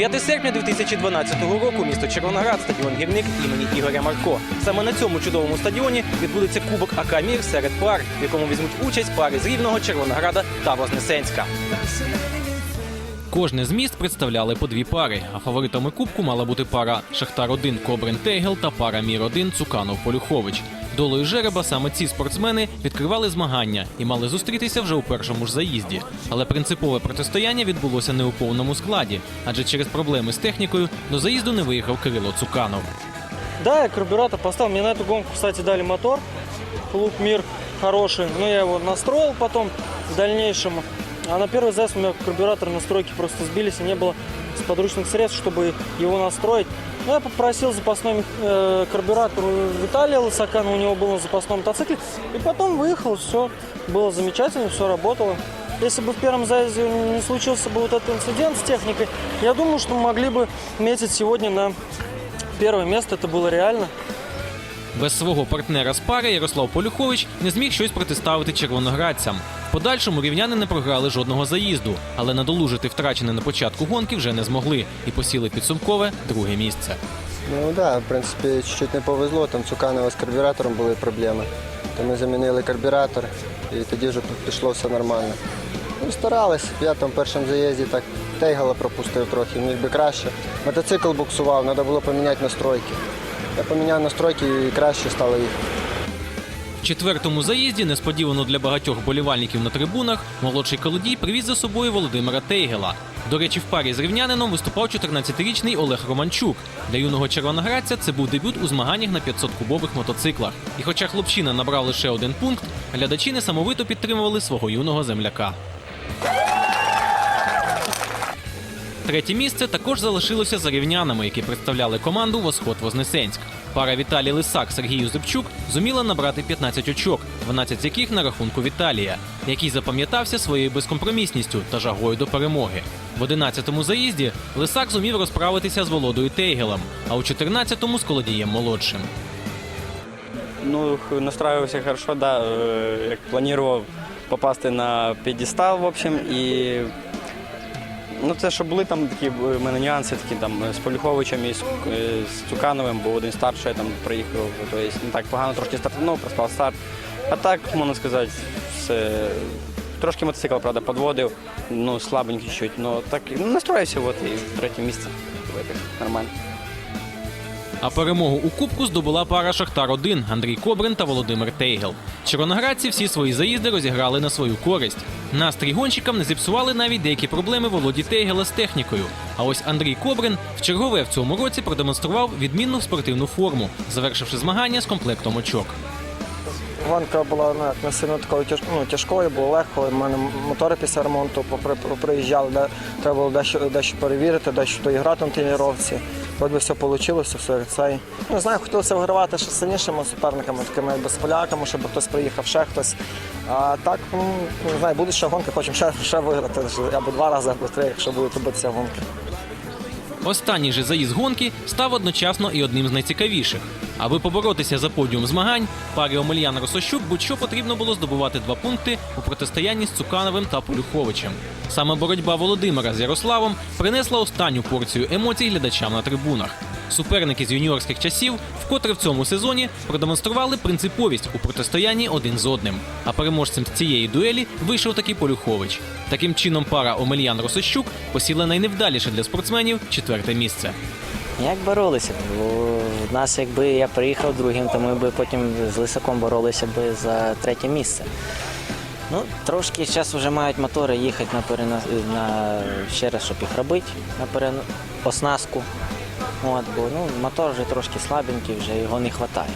5 серпня 2012 року місто Червоноград, стадіон гірник імені Ігоря Марко. Саме на цьому чудовому стадіоні відбудеться Кубок АК «Мір» серед пар, в якому візьмуть участь пари з Рівного, Червонограда та Вознесенська. Кожне з міст представляли по дві пари, а фаворитами кубку мала бути пара Шахтар 1 Кобрин Тейгел та пара Мір 1 Цуканов Полюхович. Долою жереба саме ці спортсмени відкривали змагання і мали зустрітися вже у першому ж заїзді. Але принципове протистояння відбулося не у повному складі, адже через проблеми з технікою до заїзду не виїхав Кирило Цуканов. Да, я карбюратор поставил. Мне на эту гонку, кстати, дали мотор. Клуб Мир хороший. Но я его настроил потом в дальнейшем. А на первый заезд у меня карбюратор настройки просто сбились, и не было подручных средств, чтобы его настроить. Ну, я попросил запасной э, карбюратор у Виталия Лысакана, у него был на запасном мотоцикле. И потом выехал, все было замечательно, все работало. Если бы в первом заезде не случился бы вот этот инцидент с техникой, я думаю, что мы могли бы метить сегодня на первое место. Это было реально. Без свого партнера з пари Ярослав Полюхович не зміг щось протиставити червоноградцям. Подальшому рівняни не програли жодного заїзду, але надолужити втрачене на початку гонки вже не змогли і посіли підсумкове друге місце. Ну так, да, в принципі, чуть-чуть не повезло. Там Цуканова з карбюратором були проблеми. То ми замінили карбюратор і тоді вже пішло все нормально. Ну, старались. Я там в першому заїзді так тейгала пропустив трохи, міг би краще. Мотоцикл буксував, треба було поміняти настройки. Я поміняв настройки і краще стало їхати. Четвертому заїзді, несподівано для багатьох болівальників на трибунах, молодший колодій привіз за собою Володимира Тейгела. До речі, в парі з рівнянином виступав 14-річний Олег Романчук. Для юного червоноградця це був дебют у змаганнях на 500-кубових мотоциклах. І хоча хлопчина набрав лише один пункт, глядачі несамовито підтримували свого юного земляка. Третє місце також залишилося за рівнянами, які представляли команду Восход Вознесенськ. Пара Віталій Лисак Сергій Юзепчук зуміла набрати 15 очок, 12 з яких на рахунку Віталія, який запам'ятався своєю безкомпромісністю та жагою до перемоги. В 11-му заїзді Лисак зумів розправитися з Володою Тейгелем, а у 14-му з Колодієм молодшим. Ну, настраивался хорошо, да, э, як планував попасти на п'єдестал, в общем, і ну, це що були там такі в мене нюанси, такі там з Полюховичем і з, е, з Цукановим, бо один старший я там приїхав, тобто не так погано трошки стартанув, проспав старт. А так, можна сказати, все. Трошки мотоцикл, правда, підводив, ну, слабенький чуть, ну так ну, настроївся, от, і третє місце. Нормально. А перемогу у кубку здобула пара Шахтар 1 Андрій Кобрин та Володимир Тейгел. Червоноградці всі свої заїзди розіграли на свою користь. Настрій гонщикам не зіпсували навіть деякі проблеми Володі Тейгела з технікою. А ось Андрій Кобрин вчергове в цьому році продемонстрував відмінну спортивну форму, завершивши змагання з комплектом очок. Гонка була ну, не сильно такою тяж, ну, тяжкою, було легко. У мене мотори після ремонту приїжджали, де треба було дещо, дещо перевірити, дещо доіграти на тренувці. Вроді все вийшло, все цей. Не знаю, хотілося вигравати ще сильнішими суперниками, такими без поляками, щоб хтось приїхав, ще хтось. А так, ну, не знаю, буде ще гонка, хочемо ще, ще виграти, або два рази, або три, якщо будуть битися гонки. Останній же заїзд гонки став одночасно і одним з найцікавіших. Аби поборотися за подіум змагань, парі Омельян Росощук будь-що потрібно було здобувати два пункти у протистоянні з Цукановим та Полюховичем. Саме боротьба Володимира з Ярославом принесла останню порцію емоцій глядачам на трибунах. Суперники з юніорських часів вкотре в цьому сезоні продемонстрували принциповість у протистоянні один з одним. А переможцем з цієї дуелі вийшов таки Полюхович. Таким чином, пара Омельян Росощук посіла найневдаліше для спортсменів четверте місце. Як боролися? У нас, якби я приїхав другим, то ми б потім з Лисаком боролися б за третє місце. Ну, трошки зараз вже мають мотори їхати на, перена... на ще раз, щоб їх робити на перен... оснастку. От, бо ну, мотор вже трошки слабенький, вже його не вистачає.